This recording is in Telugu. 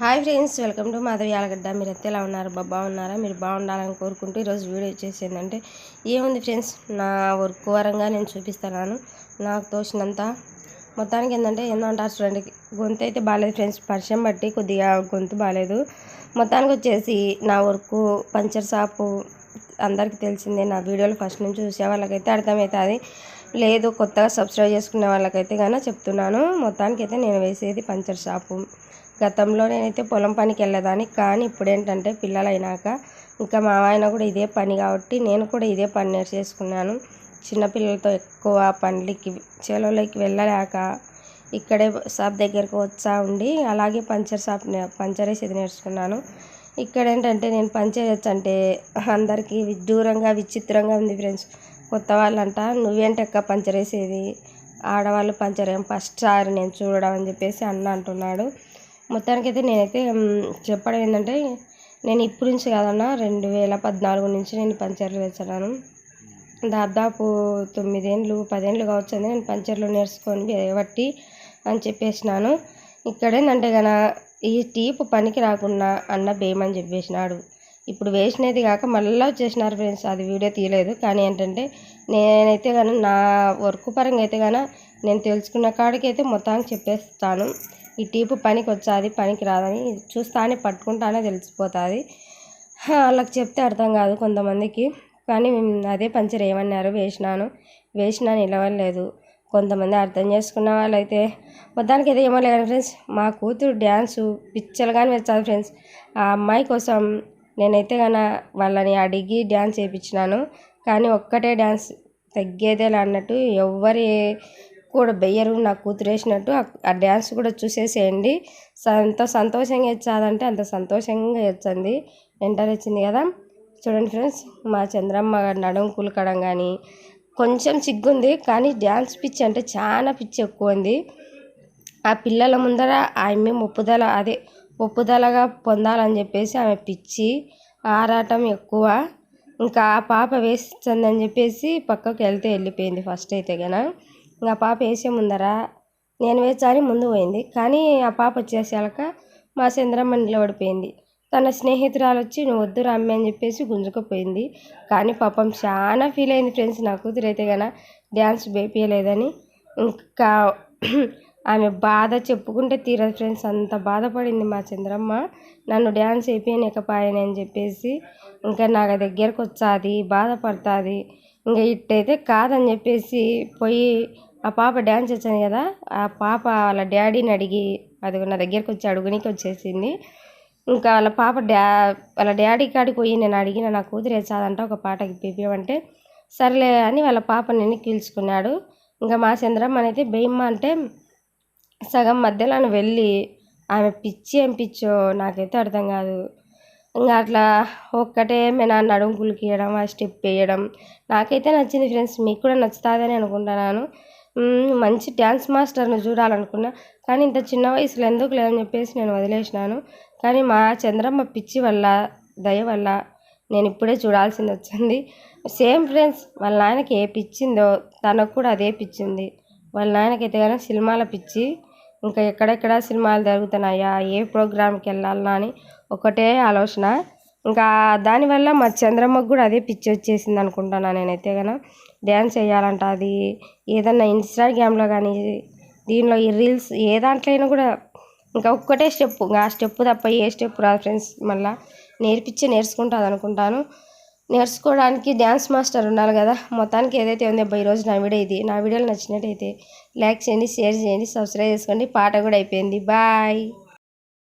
Hi friends welcome to Madhavi Alagadda మీరు అయితే ఎలా ఉన్నారు? బా ఉన్నారా మీరు బాగుండాలని కోరుకుంటూ ఈరోజు వీడియో వచ్చేసి ఏంటంటే ఏముంది ఫ్రెండ్స్? నా వర్క్ వరంగా నేను చూపిస్తున్నాను. నాకు తోచినంత. మొత్తానికి ఏంటంటే ఏందో అంటారు చూడండి. గొంతు అయితే బాగాలేదు ఫ్రెండ్స్. పరిచయం బట్టి కొద్దిగా గొంతు బాగాలేదు మొత్తానికి వచ్చేసి నా వర్క్ పంచర్ షాపు అందరికీ తెలిసిందే. నా వీడియోలు ఫస్ట్ నుంచి చూసే వాళ్ళకైతే అర్థమవుతుంది. లేదు కొత్తగా సబ్స్క్రైబ్ చేసుకునే వాళ్ళకైతే కానీ చెప్తున్నాను. మొత్తానికి అయితే నేను వేసేది పంచర్ షాపు. గతంలో నేనైతే పొలం పనికి వెళ్ళేదాన్ని కానీ ఇప్పుడు ఏంటంటే పిల్లలు అయినాక ఇంకా మా ఆయన కూడా ఇదే పని కాబట్టి నేను కూడా ఇదే పని నేర్చేసుకున్నాను. చిన్నపిల్లలతో ఎక్కువ పండ్లకి చేలోకి వెళ్ళలేక ఇక్కడే షాప్ దగ్గరకు వచ్చా ఉండి అలాగే పంచర్ షాప్ పంచర్ వేసేది నేర్చుకున్నాను. ఇక్కడ ఏంటంటే నేను పంచర్ అంటే అందరికీ విడ్డూరంగా విచిత్రంగా ఉంది ఫ్రెండ్స్. కొత్త వాళ్ళంట నువ్వేంటక్క పంచర్ వేసేది? ఆడవాళ్ళు పంచర్ ఏం ఫస్ట్ సారి నేను చూడడం అని చెప్పేసి అన్న అంటున్నాడు. మొత్తానికైతే నేనైతే చెప్పడం ఏంటంటే నేను ఇప్పుడు నుంచి కాదన్న రెండు వేల పద్నాలుగు నుంచి నేను పంచర్లు వేస్తున్నాను. దాదాపు తొమ్మిదేండ్లు పదేండ్లు కావచ్చు అని నేను పంచర్లు నేర్చుకొని బట్టి అని చెప్పేసినాను. ఇక్కడ ఏంటంటే గన ఈ టీపు పనికి రాకుండా అన్న బేమని చెప్పేసినాడు. ఇప్పుడు వేసినది కాక మళ్ళీ వచ్చేసినారు ఫ్రెండ్స్ అది వీడియో తీయలేదు. కానీ ఏంటంటే నేనైతే కానీ నా వర్క్ పరంగా అయితే కానీ నేను తెలుసుకున్న కాడికి అయితే మొత్తానికి చెప్పేస్తాను. ఈ టీపు పనికి వచ్చాది పనికి రాదని చూస్తానే పట్టుకుంటానే తెలిసిపోతుంది. వాళ్ళకి చెప్తే అర్థం కాదు కొంతమందికి. కానీ అదే పంచర్ ఏమన్నారు వేసినాను. వేసినా నిలవలేదు. కొంతమంది అర్థం చేసుకున్న వాళ్ళైతే మొత్తానికి అయితే ఏమో లేదు ఫ్రెండ్స్. మా కూతురు డ్యాన్సు పిచ్చలుగానే వచ్చాను ఫ్రెండ్స్. ఆ అమ్మాయి కోసం నేనైతే కన వాళ్ళని అడిగి డ్యాన్స్ చేయించినాను కానీ ఒక్కటే డ్యాన్స్ తగ్గేదేలా అన్నట్టు ఎవ్వరి కూడా బెయ్యరు నా కూతురు వేసినట్టు. ఆ- డ్యాన్స్ కూడా చూసేసేయండి. ఎంత సంతోషంగా ఇచ్చాదంటే అంత సంతోషంగా ఇచ్చింది. ఎంటర్ ఇచ్చింది కదా. చూడండి ఫ్రెండ్స్ మా చంద్రమ్మ నడుము కులకడం కానీ కొంచెం సిగ్గుంది కానీ డ్యాన్స్ పిచ్చి అంటే చాలా పిచ్చి ఎక్కువ ఉంది ఆ పిల్లల ముందర ఆమె ఒప్పుదల అదే ఒప్పుదలగా పొందాలని చెప్పేసి ఆమె పిచ్చి ఆరాటం ఎక్కువ. ఇంకా ఆ పాప వేస్తుందని చెప్పేసి పక్కకు వెళ్తే వెళ్ళిపోయింది ఫస్ట్ అయితే గన ఇంకా ఆ పాప వేసే ముందర నేను వేచాని ముందు పోయింది. కానీ ఆ పాప వచ్చేసాక మా చంద్రమ్మ నిలబడిపోయింది తన స్నేహితురాలు వచ్చి నువ్వు వద్దు రమ్మి అని చెప్పేసి గుంజుకుపోయింది. కానీ పాపం చాలా ఫీల్ అయింది ఫ్రెండ్స్ నా కూతురు అయితే గన డ్యాన్స్ వేపించలేదని ఇంకా ఆమె బాధ చెప్పుకుంటే తీరదు ఫ్రెండ్స్ అంత బాధపడింది మా చంద్రమ్మ. నన్ను డ్యాన్స్ వేయనీయకపోయాను అని చెప్పేసి ఇంకా నాకు దగ్గరకు వచ్చాది బాధపడుతుంది. ఇంకా ఇట్టయితే కాదని చెప్పేసి పోయి ఆ పాప డ్యాన్స్ వచ్చాను కదా ఆ పాప వాళ్ళ డాడీని అడిగి అది నా దగ్గరికి వచ్చి అడుగునికి వచ్చేసింది. ఇంకా వాళ్ళ పాప డా వాళ్ళ డాడీ కాడికి పోయి నేను అడిగిన నా కూతురు వేసాదంట ఒక పాటకి పిలిపిమంటే సర్లే అని వాళ్ళ పాపని నిన్ను పీల్చుకున్నాడు ఇంకా మా చంద్రమ్మనైతే బెయ్యమ్మ అంటే సగం మధ్యలో వెళ్ళి ఆమె పిచ్చి ఏం పిచ్చో నాకైతే అర్థం కాదు. ఇంకా అట్లా ఒక్కటే నా నడుము కులికియడం ఆ స్టెప్ వేయడం నాకైతే నచ్చింది ఫ్రెండ్స్ మీకు కూడా నచ్చుతుందని అనుకుంటున్నాను. మంచి డ్యాన్స్ మాస్టర్ని చూడాలనుకున్నా. కానీ ఇంత చిన్న వయసులో ఎందుకు లేదని చెప్పేసి నేను వదిలేసినాను. కానీ మా చంద్రమ్మ పిచ్చి వల్ల దయ వల్ల నేను ఇప్పుడే చూడాల్సింది వచ్చింది. సేమ్ ఫ్రెండ్స్ వాళ్ళ నాయనకి ఏ పిచ్చిందో తనకు కూడా అదే పిచ్చింది వాళ్ళ నాయనకైతే కానీ సినిమాల పిచ్చి. ఇంకా ఎక్కడెక్కడ సినిమాలు జరుగుతున్నాయా ఏ ప్రోగ్రామ్కి వెళ్ళాలన్నా అని ఒకటే ఆలోచన. ఇంకా దానివల్ల మా చంద్రమ్మకు కూడా అదే పిచ్చి వచ్చేసింది అనుకుంటున్నా నేనైతే కనుక డ్యాన్స్ వేయాలంట అది. ఏదన్నా ఇన్స్టాగ్రామ్లో కానీ దీనిలో ఈ రీల్స్ ఏ దాంట్లో కూడా ఇంకా ఒక్కటే స్టెప్ ఇంకా ఆ స్టెప్ తప్ప ఏ స్టెప్ రాదు ఫ్రెండ్స్. మళ్ళీ నేర్పించి నేర్చుకుంటుంది అనుకుంటాను. నేర్చుకోవడానికి డ్యాన్స్ మాస్టర్ ఉండాలి కదా మొత్తానికి ఏదైతే ఉందో అబ్బా ఈరోజు నా వీడియో ఇది. నా వీడియోలు నచ్చినట్టయితే లైక్ చేయండి షేర్ చేయండి సబ్స్క్రైబ్ చేసుకోండి. పాట కూడా అయిపోయింది. బాయ్.